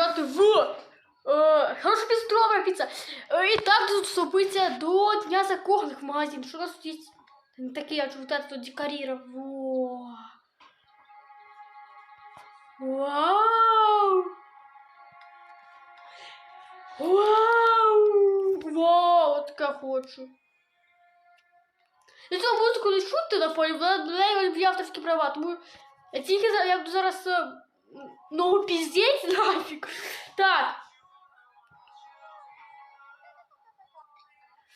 грати в е, хороша пістрова піца. Е, і так тут вступиться до Дня закоханих магазин. Що у нас тут є? Не а вот это тут декорировал. Вау! Вау! Вау! От таке хочу. Я цю музику не чути на фоні, вона є авторські права, тому я тільки я буду зараз е, ногу піздеть нафіг. Так.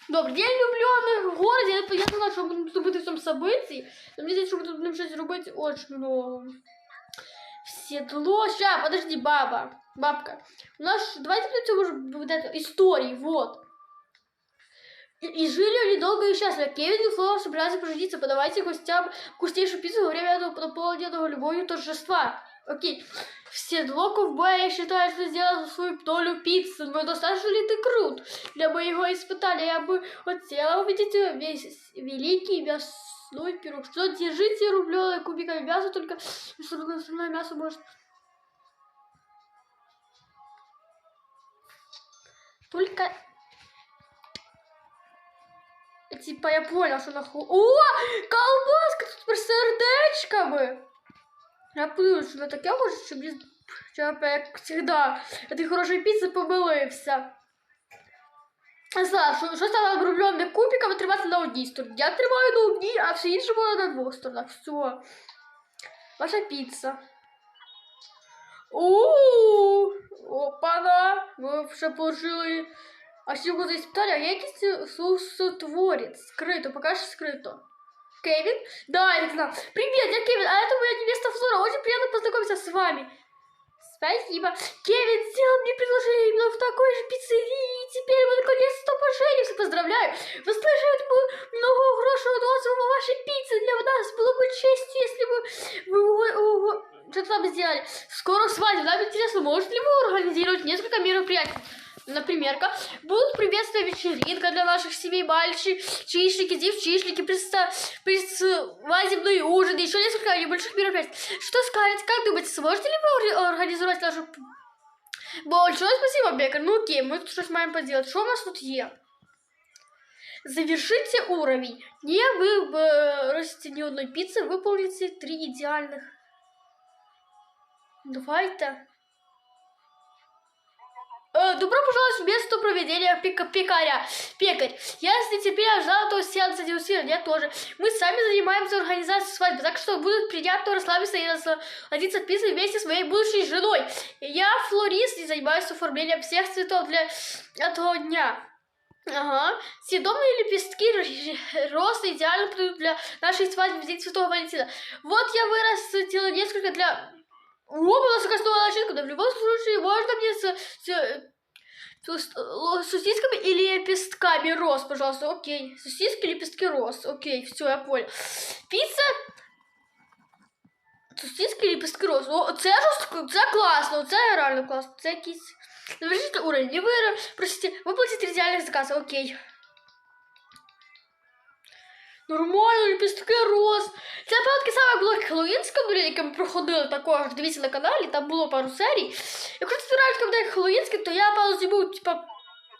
Добре, я люблю в городі, я, не- я не знаю, що будемо зробити в цьому событии. Но мені здається, що ми тут будемо щось робити очень много. Седло. Ща, подожди, баба. Бабка. У нас, ж- давайте на цьому ж вот это, истории, вот. И, и жили они долго и счастливо. Кевин и Флора собирались пожениться. Подавайте гостям вкуснейшую пиццу во время этого наполненного любовью торжества. Окей. В седло ковбоя я считаю, что сделал свою долю пиццы. Но достаточно ли ты крут? Для моего испытания я бы хотела увидеть весь великий мясной пирог. Что держите рублевые кубиками мяса, только остальное мясо может... Только... Типа я понял, что нахуй... О! Колбаска тут с сердечками! Я подумала, що таке може, що мені... Щоб, як завжди, я тих хорошої піци помилився. Я знала, що, що стало обробленими кубиками тримати на одній стороні. Я тримаю на одній, а все інше було на двох сторонах. Все. Ваша піца. Ууу! Опана! Ми вже положили. А ще буде питання, а якийсь сусотворець? Скрито, покажи скрито. Кевин? Да, я знал. Привет, я Кевин, а это моя невеста Флора. Очень приятно познакомиться с вами. Спасибо. Кевин сделал мне предложение именно в такой же пиццерии, и теперь мы наконец-то поженимся. Поздравляю. Вы слышали много хорошего отзыва о вашей пицце. Для нас было бы честью, если бы вы что-то там сделали. Скоро свадьба. Нам интересно, можете ли вы организовать несколько мероприятий? Например, будут приветственная вечеринка для ваших семей, мальчишники, девчишники, свадебный ужин, еще несколько небольших мероприятий. Что скажете, как думаете, сможете ли вы ор- организовать нашу... Большое спасибо, Бекер. Ну окей, мы тут что-то маем поделать. Что у нас тут есть? Завершите уровень. Не вы бросите ни одной пиццы, выполните три идеальных. Давайте. Э, Добро пожаловать в место проведения пека- пекаря. Пекарь. Я с нетерпением ждал этого сеанса дегустирования. Я тоже. Мы сами занимаемся организацией свадьбы, так что будет приятно расслабиться и насладиться пиццей вместе с моей будущей женой. Я флорист и занимаюсь оформлением всех цветов для этого дня. Ага. Съедобные лепестки р- роз идеально подойдут для нашей свадьбы в день Святого Валентина. Вот я вырастила несколько для... Нас костная начинка, да в любом случае можно мне с, с, с сосисками или лепестками роз, пожалуйста, окей. Сосиски, лепестки роз, окей, все, я понял. Піца. Сосиски, лепестки роз. О, це жорстко, це класно, це реально класно. Це якийсь. Завершите уровень. Не вы, простите, выплатите идеальный заказ, окей. Нормально, лепестки роз. Це таке саме було як Хеллоуінська дурі, яке ми проходили також. Дивіться на каналі, там було пару серій. Якщо ти збираєш як Хеллоуінське, то я певно зніму, типа.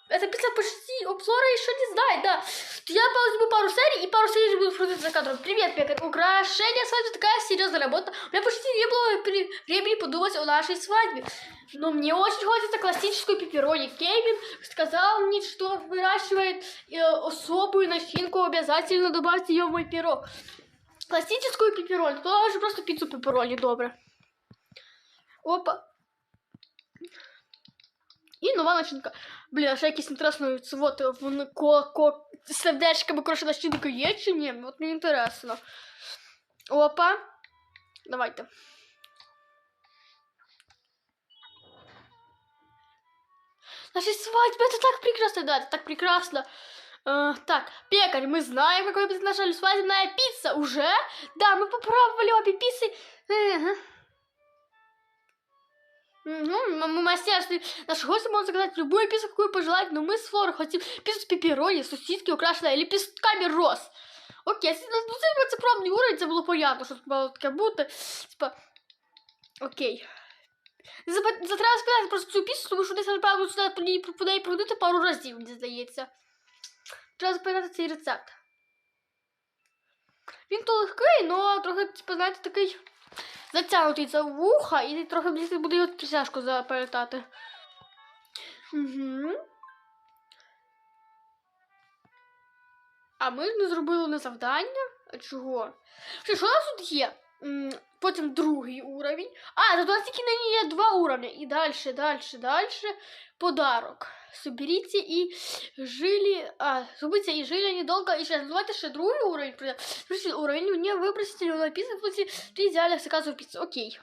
Это після почти обзора еще не знает, да. Я певно зніму пару серий, и пару серий буду крутить за кадром. Привет, пекарь. Украшение свадьбы такая серьезная работа. У меня почти не было времени подумать о нашей свадьбе. Но мне очень хочется классическую пепперони. Кевин сказал мне, что выращивает э, особую начинку, обязательно добавьте ее в мой пирог. Классическую пепперони. То же просто пиццу пепперони, добре. Опа. І нова начинка. Блін, а ще якийсь інтересний цвот в ко, ко, з сердечками коротше начинка є чи ні? От мені інтересно. Опа. Давайте. Наша свадьба, это так прекрасно, да, это так прекрасно. Э, так, пекарь, мы знаем, какой будет наша свадебная пицца. Уже? Да, мы попробовали обе пиццы. Ага. Угу, мы мастерство. Наши гости могут заказать любую пиццу, какую пожелать, но мы с Флорой хотим пиццу с пепперони, сосиски, украшенные лепестками роз. Окей, це- ну це, це правильний уровень, це було понятно, що це мало таке бути. Типа, окей. Не забудь- за- треба спитати просто цю пісню, тому що десь, напевно, сюди по ній по неї продати пару разів, мені здається. Треба запитати цей рецепт. Він то легкий, але трохи, типу, знаєте, такий затягнутий за вуха, і трохи мені буде його тяжко запам'ятати. Угу. А ми не зробили не завдання? А чого? Що, що у нас тут є? Потім другий уровень. А, тут у нас тільки нині є два уровня. І далі, далі, далі. Подарок Соберіться і жили... А, зробиться і жили недолго. І ще, давайте ще другий уровень. пройдемо. Следующий уровень. Мне выбросите его написано в случае при идеальных заказов пиццы. Окей.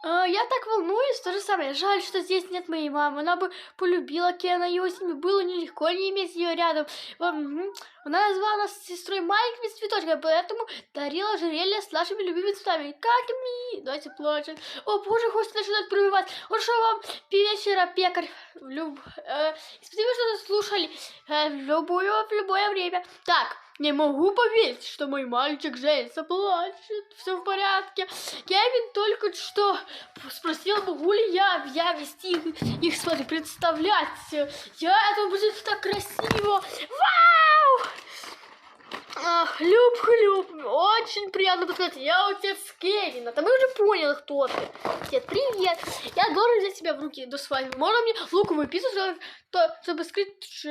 А, я так волнуюсь, то же самое. Жаль, что здесь нет моей мамы. Она бы полюбила Кена и Осень. Было нелегко не иметь ее рядом. Она назвала нас сестрой маленькими цветочками, поэтому дарила ожерелье с нашими любимыми цветами. Как ми? Давайте плачем. О, боже, хочет начинать прививать. Вот что вам вечера пекарь. Люб... э, спасибо, что слушали. Э, в, любое, в любое время. Так, не могу поверить, что мой мальчик женится, плачет. Все в порядке. Кевин только что спросил, могу ли я, я вести их, их смотри, представлять. Я, это будет так красиво. Вау! Люб, очень приятно посмотреть. Я отец Кевина. Мы уже поняли, кто ты. Дед, привет. Я должен взять себя в руки до свадьбы. Можно мне луковую пиццу то, чтобы скрыть, что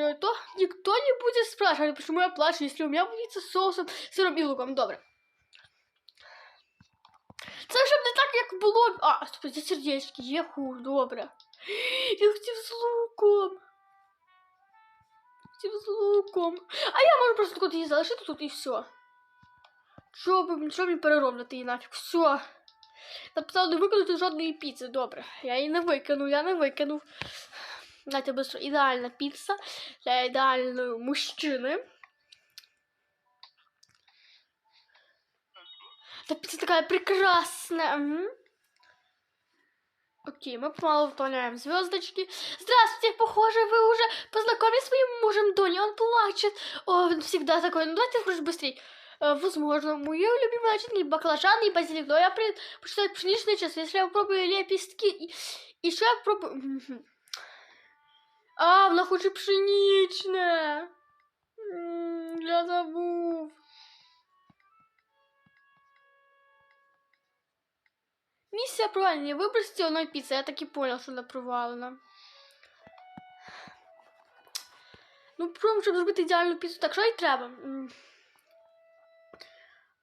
никто не будет спрашивать, почему я плачу, если у меня будет с соусом, сыром и луком. Добре. Це не так, як було. А, стоп, це сердечки, є хуй, добре. Я хотів з луком. Хотів з луком. А я можу просто тут її залишити тут і все. Що б що мені перероблювати її нафіг? Все. Написав не викинути жодної піци. Добре. Я її не викинув, я не викинув. Знаєте, быстро. Ідеальна піца для ідеальної мужчини. Та пицца такая прекрасная. Мгм. Окей, мы помалу выполняем звездочки. Здравствуйте, похоже, вы уже познакомились с своим мужем Дони. Он плачет. Он всегда такой. Ну давайте хоть быстрее. Э, Возможно, мои любимые начинки баклажаны и базилик, но я предпочитаю пшеничный час. Если я попробую лепестки, и еще я пробую... А, вона хоче пшеничне. М, Я забув. Миссия провалена. Выбросьте одной пиццы. Я так и понял, что она провалена. Ну, пробуємо, щоб зробити ідеальну піцу. Так, що їй треба?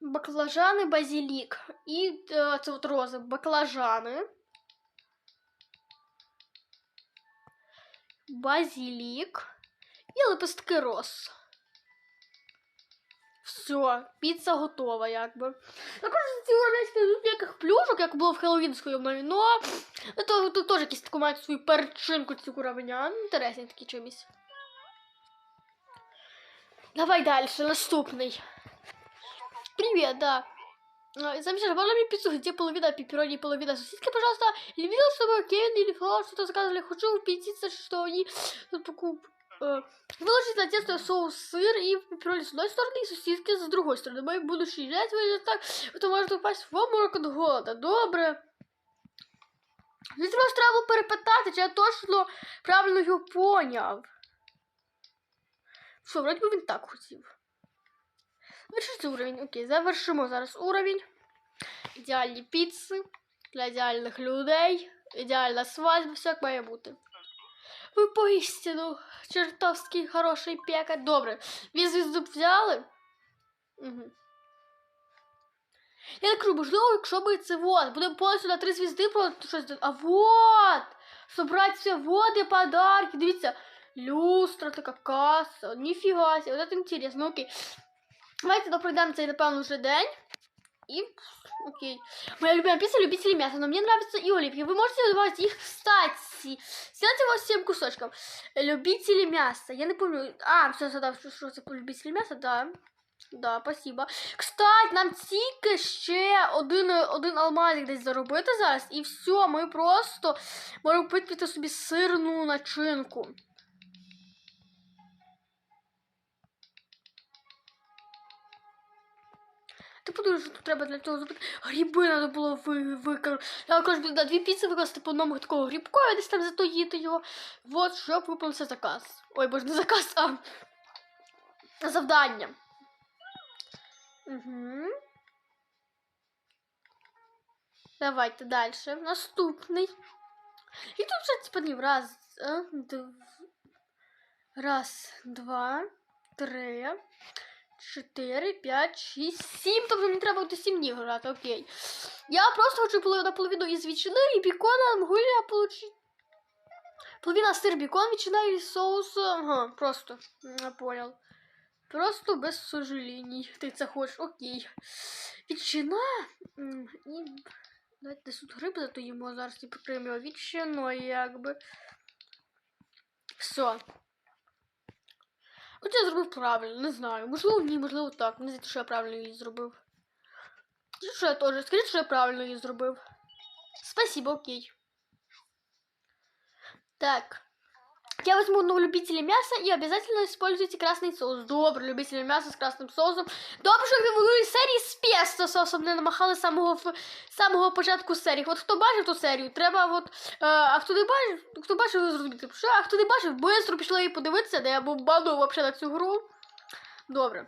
Баклажани, базилік. І е, це от рози. Баклажани. Базилік. І лепестки роз. Все, піца готова, якби. Також ці уравнянські тут ніяких плюшок, як було в Хеллоуінської обнові, но то, тут теж якісь таку мають свою перчинку ці уравняння. Інтересні такі чимось. Давай далі, наступний. Привет, да. А, Замечательно, можно мне пиццу, где половина пепперони половина сосиски, пожалуйста? Или видел, чтобы Кевин или Флор что-то заказывали? Хочу убедиться, что они покуп... э, Выложить на тесто соус сыр и пепперони с одной стороны и сосиски с другой стороны. Мои будущие жить выглядят так, что может упасть в обморок от голода. Добре. Мені просто треба було перепитати, чи я точно правильно його поняв. Що, вроді би він так хотів. Завершити уровень. Окей, завершимо зараз уровень. Ідеальні піци для ідеальних людей. Ідеальна свадьба, все як має бути. Ви поістину чертовський хороший пекар. Добре. Ви звізду взяли? Угу. Я так кажу, можливо, якщо би це вот, будемо повністю на три звізди про щось. А вот! Собрать все води, подарки. Дивіться, люстра, така каса. Ніфіга себе, вот это интересно. Ну, окей. Давайте допройдемо цей, напевно, вже день. И, окей. Моя любимая пицца любители мяса, но мне нравятся и оливки. Вы можете добавить их, кстати. Сделайте его 7 кусочков. Любители мяса. Я не помню. А, все, задав, що це по мяса, да. Да, спасибо. Кстати, нам тільки ще один, один алмазик десь заробити зараз. І все, ми просто можемо купити собі сирну начинку. Ти подумаєш, що треба для цього зробити. Гриби треба було ви, викрити. Я кажу, на дві піци викласти по одному такого грибку, і десь там затоїти його. Вот, щоб виповнився заказ. Ой, боже, не заказ, а завдання. Угу. Давайте далі. Наступний. І тут вже типа. Раз, е, дв... раз, два, три, чотири, п'ять, шість, сім. Тобто мені треба буде сім днів грати, окей. Я просто хочу половину наполовину із ветчини і бікона могу я получить. Половина сир, бекон, ветчина и соус. Ага, просто. Я понял. Просто без сожалений. Ти це хочеш, окей. Ветчина і Давайте тут гриби затоїмо, зараз і покриємо його відчиною, якби. Все. Хоча я зробив правильно, не знаю. Можливо, ні, можливо, так. Мені здається, що я правильно її зробив. Скажіть, що я теж. Скажіть, що я правильно її зробив. Спасибо, окей. Так. Я возьму одного любителя мяса и обязательно используйте красный соус. Добре, любителя мяса з красним соусом. Добре, що ви серії з песто соусом не намахали з самого, самого початку серії. От хто бачив ту серію, треба от. Е, а хто не бачив, хто бачив, ви зрозумієте. А хто не бачив, быстро пішли її подивитися, де я бомбану вообще на цю гру. Добре.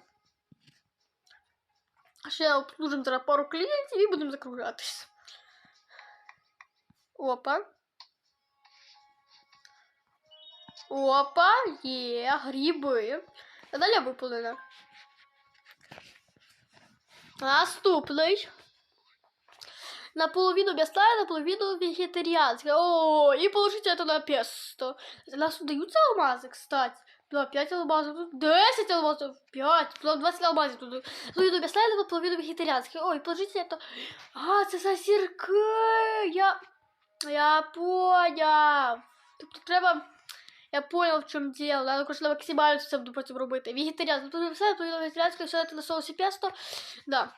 Ще обслужимо зараз пару клієнтів і будемо закруглятись. Опа. Опа, є, гриби. А далі виполнена. Наступний. Наполовину мясная, наполовину вегетарианская. О, и положите это на песто. У нас тут даются алмазы, кстати. Да, 5 алмазов, тут 10 алмазов, 5, тут 20 алмазов. Тут наполовину мясная, наполовину вегетарианская. Ой, положите это. А, це сосирки. Я, я поняв. Тобто треба... я понял, в чем дело. Надо, конечно, максимально все буду потім робити. Вегетаріанство. Тут все, тут вегетаріанське, все це на соусі песто. Да.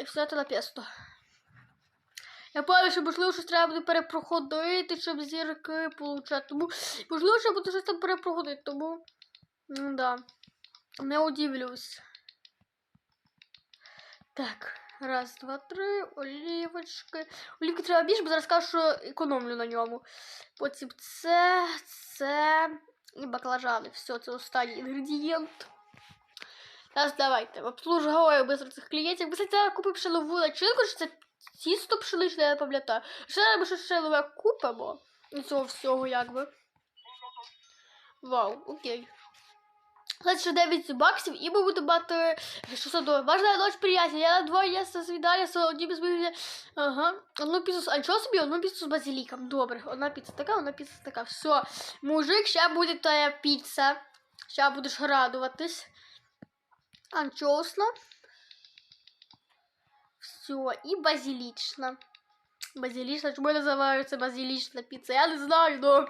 І все це на песто. Я пам'ятаю, що можливо щось треба буде перепроходити, щоб зірки получати. Тому, можливо, що буде щось там перепроходити, тому. Ну да. Не удивлюсь. Так. Раз, два, три, олівочки. Олівки треба більше, бо зараз скажу, що економлю на ньому. Потім це, це і баклажани. Все, це останній інгредієнт. Зараз давайте. Обслуговую быстро цих клієнтів. Ви це купив ще нову начинку, чи це тісто пшеничне, я пам'ятаю. Ще ми ще ще нове купимо. І цього всього якби. Вау, окей. Значить, 9 баксів, і ми будемо мати 600 доларів. Важна ночь, приятель. Я на двоє со свидання з одним із моїх... Ага. Одну піцу з анчоусами, одну піцу з базиліком. Добре. Одна піца така, одна піца така. Все. Мужик, ще буде твоя піца. Ще будеш радуватись. Анчоусна. Все. І базилічна. Базилічна. Чому називається базилічна піца? Я не знаю, но...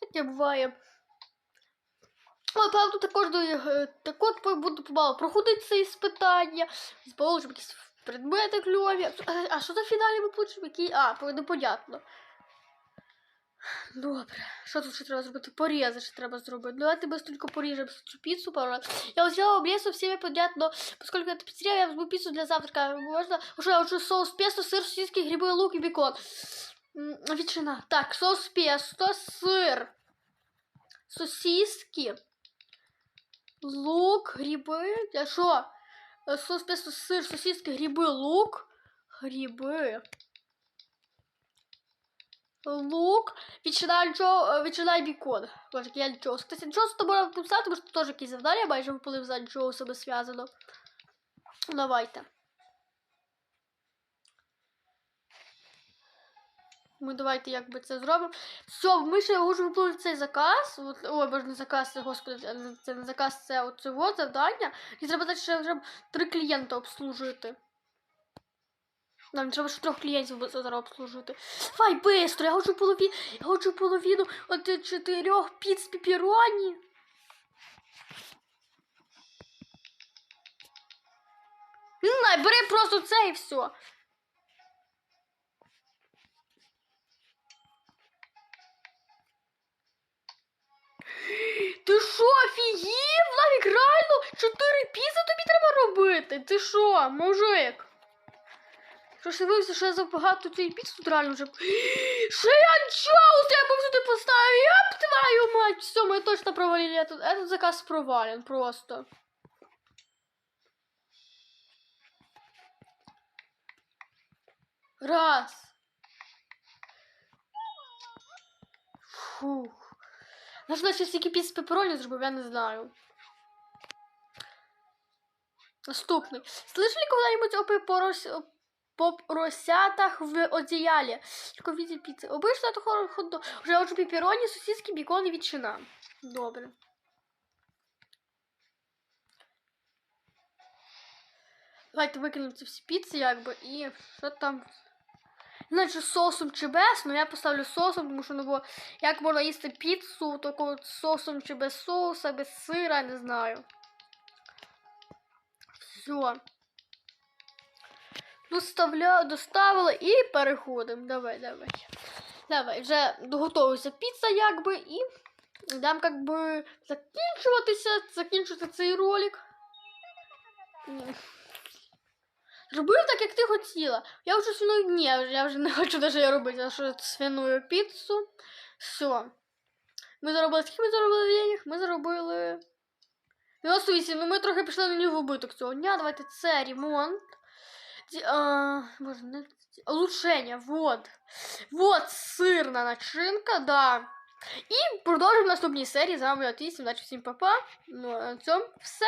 Таке буває. О, правда, також до е, так от по- буду помало проходити це іспитання. Положимо якісь предмети кльові. А- А що за фіналі ми получимо? Які? А, по- непонятно. Добре. Що тут ще треба зробити? Порізи ще треба зробити. Давайте быстренько поріжемо цю піцу пару раз. Я взяла обрезу всеми понятно. Поскольку это пиццерия, я возьму пиццу для завтрака. Можно? Уже я хочу соус песто, сыр, сосиски, грибы, лук и бекон. М, Ветчина. Так, соус песто, сыр, сосиски. Лук, гриби. Я що? Е, Соус песто, сир, сосиски, гриби, лук. Гриби. Лук. Ветчина, анчо, е, ветчина і бікон. Боже, я Джоус. Кстати, анчоус то можна написати, тому що теж якісь завдання майже за з анчоусами зв'язано. Давайте. Ми давайте якби це зробимо. Все, ми ще можемо виплатити цей заказ. От, ой, боже, не заказ, господи, це не заказ, це от завдання. І треба дати ще вже три клієнта обслужити. Нам треба ще трьох клієнтів зараз обслужити. Давай, быстро, я хочу половину, я хочу половину от чотирьох піц пеппероні. Не бери просто це і все. Ти що, офігів? Лавік, реально? Чотири піци тобі треба робити? Ти що, мужик? Що ж дивився, що я забагато цієї піци тут реально вже. Ще я анчоус, я повсюди поставив. Яп твою мать, все, ми точно провалили. Этот, этот заказ провален просто. Раз. Фух. Значить, стільки піц з пепероні зробив, я не знаю. Наступний. Слышали когда-нибудь о порос... поросятах в одеяле? Тільки в виде піци. Обично це хот Вже хочу пепероні, сосиски, бікон і ветчина. Добре. Давайте викинемо ці всі піци, якби, і що там? Іначе з соусом чи без, ну я поставлю соусом, тому що ну, бо як можна їсти піцу таку з чи без соуса, без сира, не знаю. Все. Доставля... Доставила і переходимо. Давай, давай. Давай, вже доготовується піца, якби, і йдемо, якби, закінчуватися, закінчувати цей ролик. Ні. Зробив так, як ти хотіла. Я вже свиную. Ні, я вже не хочу навіть робити, я що свиную піцу. Все. Ми заробили скільки ми заробили денег? Ми заробили. 98, ну ми трохи пішли на нього в цього дня. Давайте це ремонт. Ді- А, боже, не... Улучшення, вот. Вот сирна начинка, да. І продовжимо в наступній серії. З вами я Тісім, всім папа. Ну, а на цьому все.